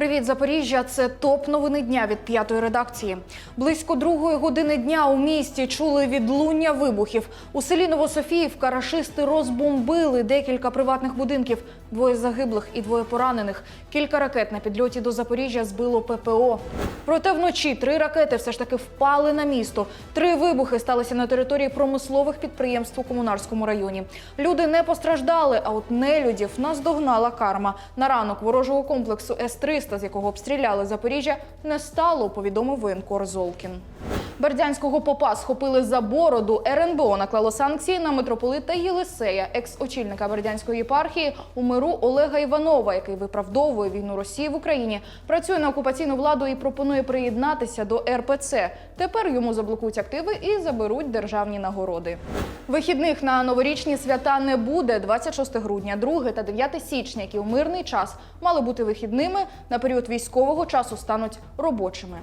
Привіт, Запоріжжя! Це топ новини дня від п'ятої редакції. Близько другої години дня у місті чули відлуння вибухів. У селі Новософіївка рашисти розбомбили декілька приватних будинків. Двоє загиблих і двоє поранених. Кілька ракет на підльоті до Запоріжжя збило ППО. Проте вночі три ракети все ж таки впали на місто. Три вибухи сталися на території промислових підприємств у комунарському районі. Люди не постраждали, а от нелюдів наздогнала карма. На ранок ворожого комплексу С-300, з якого обстріляли Запоріжжя, не стало, повідомив воєнкор Золкін. Бердянського попа схопили за бороду. РНБО наклало санкції на митрополита Єлисея, екс-очільника Бердянської єпархії у миру Олега Іванова, який виправдовує війну Росії в Україні, працює на окупаційну владу і пропонує приєднатися до РПЦ. Тепер йому заблокують активи і заберуть державні нагороди. Вихідних на новорічні свята не буде 26 грудня, 2 та 9 січня, які у мирний час мали бути вихідними, на період військового часу стануть робочими.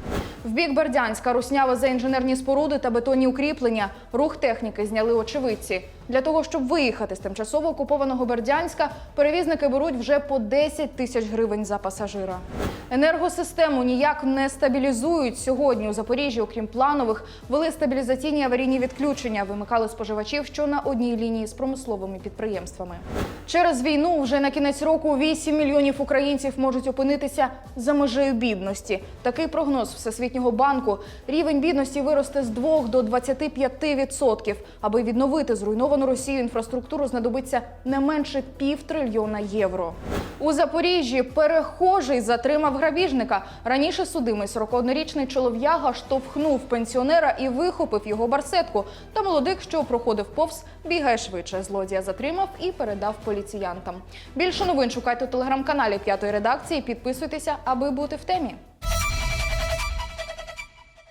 В бік Бердянська руснява за інженерні споруди та бетонні укріплення. Рух техніки зняли очевидці. Для того, щоб виїхати з тимчасово окупованого Бердянська, перевізники беруть вже по 10 тисяч гривень за пасажира. Енергосистему ніяк не стабілізують. Сьогодні у Запоріжжі, окрім планових, вели стабілізаційні аварійні відключення, вимикали споживачів, що на одній лінії з промисловими підприємствами. Через війну вже на кінець року 8 мільйонів українців можуть опинитися за межею бідності. Такий прогноз Всесвітнього банку. Рівень бідності виросте з 2 до 25%. Аби відновити зруйновану Росію інфраструктуру, знадобиться не менше півтрильйона євро. У Запоріжжі перехожий затримав грабіжника. Раніше судимий 41-річний чолов'яга штовхнув пенсіонера і вихопив його барсетку. Та молодик, що проходив повз, бігає швидше. Злодія затримав і передав поліціянтам. Більше новин шукайте у телеграм-каналі п'ятої редакції. Підписуйтеся, аби бути в темі.